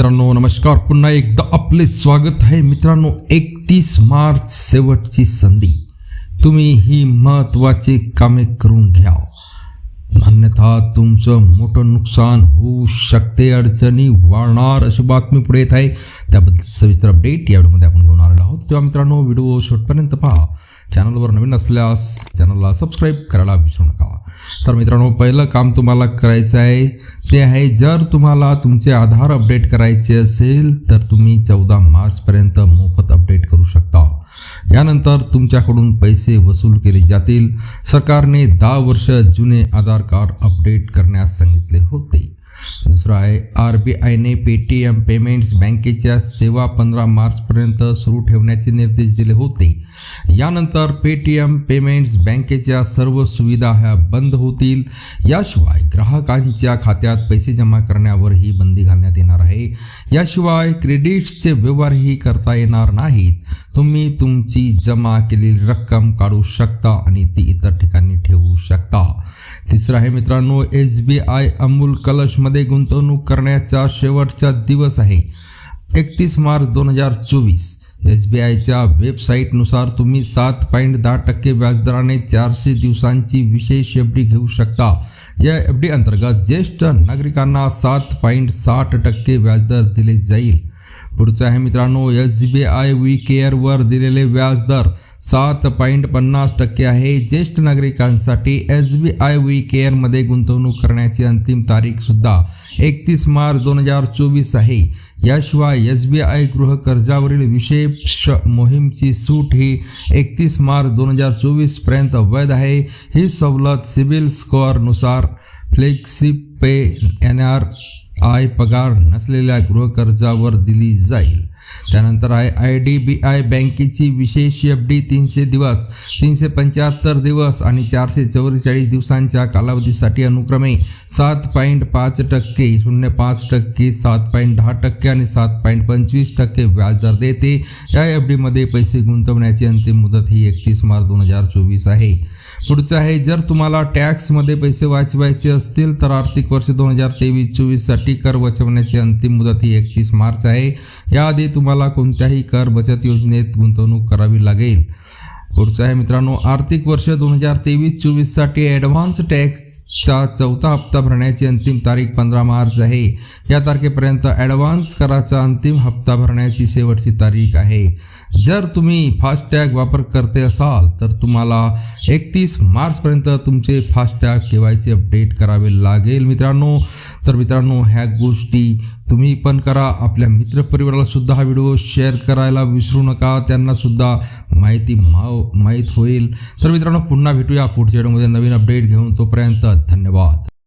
मित्रांनो नमस्कार. पुन्हा एकदा आपले स्वागत आहे मित्रांनो एकतीस मार्च शेवटची संधी. तुम्ही ही महत्त्वाची कामे करून घ्या. अन्यथा तुमचं मोठं नुकसान होऊ शकते अडचणी वाढणार अशी बातमी पुढे येत आहे. त्याबद्दल सविस्तर अपडेट या व्हिडिओमध्ये आपण घेऊन आलेलो आहोत. तेव्हा मित्रांनो व्हिडिओ शेवटपर्यंत पहा. चॅनलवर नवीन असल्यास चॅनलला सबस्क्राईब करायला विसरू नका. तर मित्रांनो पहिलं काम तुम्हाला करायचं आहे ते आहे जर तुम्हाला तुमचे आधार अपडेट करायचे असेल तर तुम्ही चौदा मार्चपर्यंत मोफत अपडेट करू शकता. यानंतर तुमच्याकडून पैसे वसूल केले जातील. सरकारने दहा वर्ष जुने आधार कार्ड अपडेट करण्यास सांगितले होते. दुसरं आहे आर बी आयने पेटीएम पेमेंट्स बँकेच्या सेवा पंधरा मार्चपर्यंत सुरू ठेवण्याचे निर्देश दिले होते. यानंतर पेटीएम पेमेंट्स बँकेच्या सर्व सुविधा ह्या बंद होतील. याशिवाय ग्राहकांच्या खात्यात पैसे जमा करण्यावरही बंदी घालण्यात येणार आहे. याशिवाय क्रेडिट्सचे व्यवहारही करता येणार नाहीत. तुम्ही तुमची जमा केलेली रक्कम काढू शकता आणि ती इतर ठिकाणी ठेवू शकता. तिसरं आहे मित्रांनो एस बी आय अमूल कलशमध्ये गुंतवणूक करण्याचा शेवटचा दिवस आहे. एकतीस मार्च दोन हजार चोवीस. एस बी आयच्या वेबसाईटनुसार तुम्ही सात पॉईंट दहा टक्के व्याजदराने चारशे दिवसांची विशेष एफ डी घेऊ शकता. या एफ डी अंतर्गत ज्येष्ठ नागरिकांना सात पॉईंट साठ टक्के व्याजदर दिले जाईल. पुढचं आहे मित्रांनो एस बी आय वी केअरवर दिलेले व्याजदर सात पॉईंट पन्नास टक्के आहे. ज्येष्ठ नागरिकांसाठी एस बी आय वी केअरमध्ये गुंतवणूक करण्याची अंतिम तारीखसुद्धा एकतीस मार्च दोन हजार चोवीस आहे. याशिवाय एस बी आय गृह कर्जावरील विशेष मोहीमची सूट ही एकतीस मार्च दोन हजार चोवीसपर्यंत वैध आहे. ही सवलत CIBIL स्कोअरनुसार flexi pay N R I पगार नसलेल्या गृहकर्जावर दिली जाईल. त्यानंतर आहे आय डी बी आय बँकेची विशेष एफ डी तीनशे दिवस तीनशे पंच्याहत्तर दिवस आणि चारशे चौवेचाळीस दिवसांच्या कालावधीसाठी अनुक्रमे सात पॉईंट पाच टक्के शून्य पाच टक्के सात पॉईंट दहा टक्के आणि सात पॉईंट पंचवीस टक्के व्याजदर देते. या एफ डीमध्ये पैसे गुंतवण्याची अंतिम मुदत ही एकतीस मार्च दोन हजार चोवीस आहे. पुढचं आहे जर तुम्हाला टॅक्समध्ये पैसे वाचवायचे असतील तर आर्थिक वर्ष दोन हजार तेवीस चोवीससाठी कर वाचवण्याची अंतिम मुदत ही एकतीस मार्च आहे. याआधी तुम्हाला कोणत्याही कर बचत योजनेत गुंतवणूक करावी लागेल. पुढचं आहे मित्रांनो आर्थिक वर्ष दोन हजार तेवीस चोवीससाठी ॲडव्हान्स टॅक्सचा चौथा हप्ता भरण्याची अंतिम तारीख पंधरा मार्च आहे. या तारखेपर्यंत ॲडव्हान्स कराचा अंतिम हप्ता भरण्याची शेवटची तारीख आहे. जर तुम्ही फास्टॅग वापर करते असाल तर तुम्हाला एकतीस मार्चपर्यंत तुमचे FASTag K Y C update करावे लागेल मित्रांनो. तर मित्रांनो ह्या गोष्टी तुम्ही पण करा. आपल्या मित्रपरिवाराला सुद्धा हा व्हिडिओ शेअर करायला विसरू नका. त्यांना सुद्धा माहिती माव माहीत होईल. तर मित्रांनो पुन्हा भेटूया पुढच्या व्हिडिओमध्ये नवीन अपडेट घेऊन. तोपर्यंत धन्यवाद.